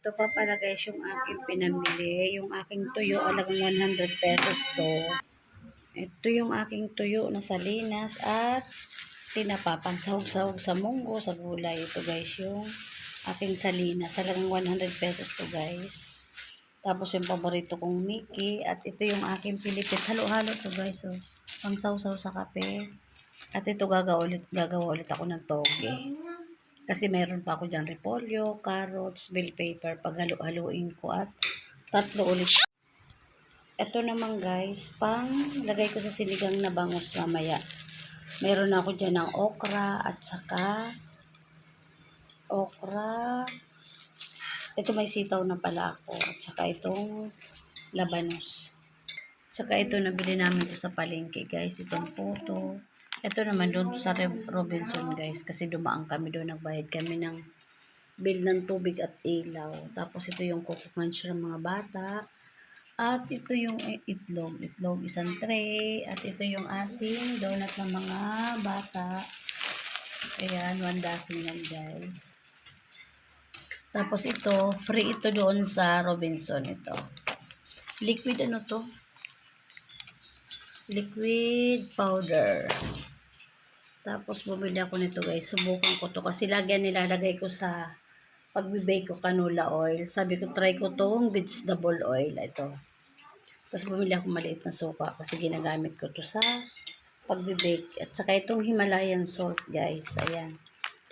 Ito pa pala guys yung aking pinamili. Yung aking tuyo, alagang 100 pesos to. Ito yung aking tuyo na salinas at tinapapang sahog-sahog sa munggo, sa gulay. Ito guys yung aking salinas. Alagang 100 pesos to guys. Tapos yung paborito kong Mickey. At ito yung aking Pilipit. Halo-halo to guys. Oh. Pang sausaw sa kape. At ito gagawa ulit, gagawa ulit ako ng toge. Kasi meron pa ako dyan repolyo, carrots, bell pepper. Paghalo-haluin ko at tatlo ulit. Ito naman guys, pang lagay ko sa sinigang na bangus mamaya. Meron ako dyan ng okra at saka okra. Ito may sitaw na pala ako. At saka itong labanos. Saka ito nabili namin ko sa palengke guys. Itong puto. Ito naman doon sa Robinson guys. Kasi dumaan kami doon. Nagbayad kami ng bill ng tubig at ilaw. Tapos ito yung coco crunch ng mga bata. At ito yung itlog. Itlog isang tray. At ito yung ating donut ng mga bata. Ayan, one dozen yan guys. Tapos ito, free ito doon sa Robinson ito. Liquid ano to? Liquid powder. Tapos bumili ako nito guys. Subukan ko to kasi lagi nilalagay ko sa pagbibake ko canola oil. Sabi ko try ko tong vegetable oil. Ito. Tapos bumili ako maliit na suka kasi ginagamit ko to sa pagbibake. At saka itong Himalayan salt guys. Ayan.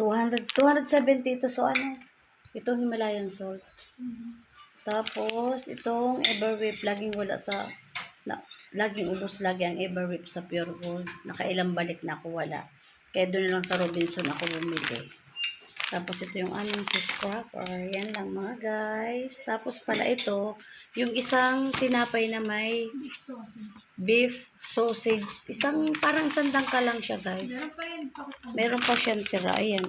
200, 270 ito. So ano? Itong Himalayan salt. Tapos itong Everwhip. Laging wala sa na, laging ubos lagi ang Everwhip sa Pure Gold. Nakailang balik na ako wala. Kaya doon na lang sa Robinson ako bumili. Tapos ito yung aming fish cracker. Yan lang mga guys. Tapos pala ito, yung isang tinapay na may beef sausage. Isang parang sandang ka lang siya guys. Meron pa siyang tira. Ayan.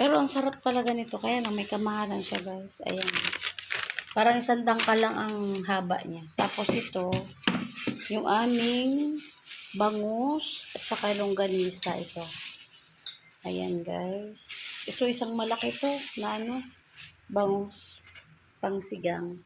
Pero ang sarap talaga nito. Kaya lang may kamahalan siya guys. Ayan. Parang sandang ka lang ang haba niya. Tapos ito, yung aming bangus at saka longganisa ito. Ayan guys. Ito isang malaki to na ano, bangus pangsigang.